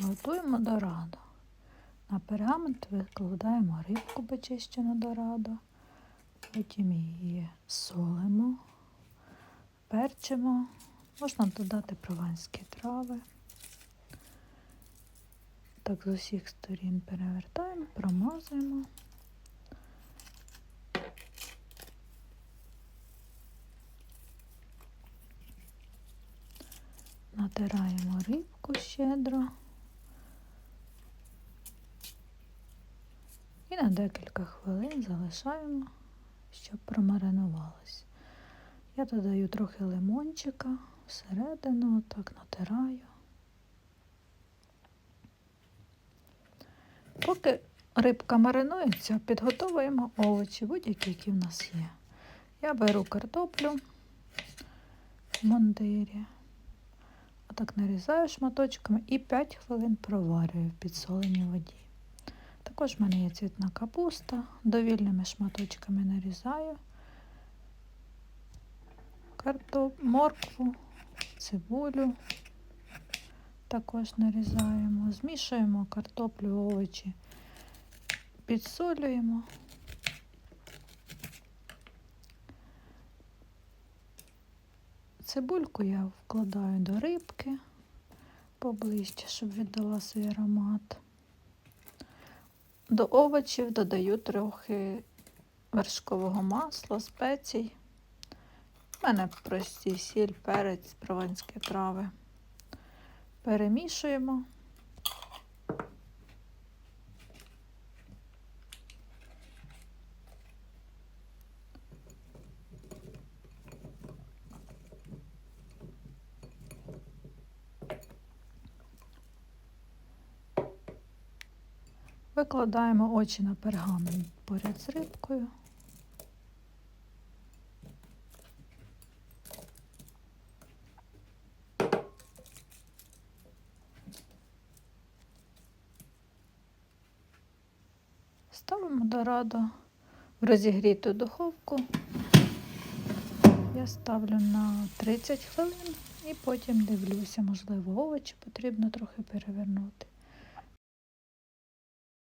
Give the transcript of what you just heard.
Готуємо дорадо. На пергамент викладаємо рибку почищену дорадо, потім її солимо, перчимо, можна додати прованські трави. Так з усіх сторін перевертаємо, промазуємо. Натираємо рибку щедро. І на декілька хвилин залишаємо, щоб промаринувалось. Я додаю трохи лимончика всередину, отак натираю. Поки рибка маринується, підготовуємо овочі, будь-які, які в нас є. Я беру картоплю в мундирі, отак нарізаю шматочками і 5 хвилин проварюю в підсоленій воді. Також в мене є цвітна капуста, довільними шматочками нарізаю картоп, моркву, цибулю також нарізаємо, змішуємо картоплю, овочі, підсолюємо. Цибульку я вкладаю до рибки поближче, щоб віддала свій аромат. До овочів додаю трохи вершкового масла, спецій. У мене прості сіль, перець, прованські трави. Перемішуємо. Викладаємо очі на пергамент поряд з рибкою. Ставимо дорадо в розігріту духовку. Я ставлю на 30 хвилин і потім дивлюся, можливо, овочі потрібно трохи перевернути.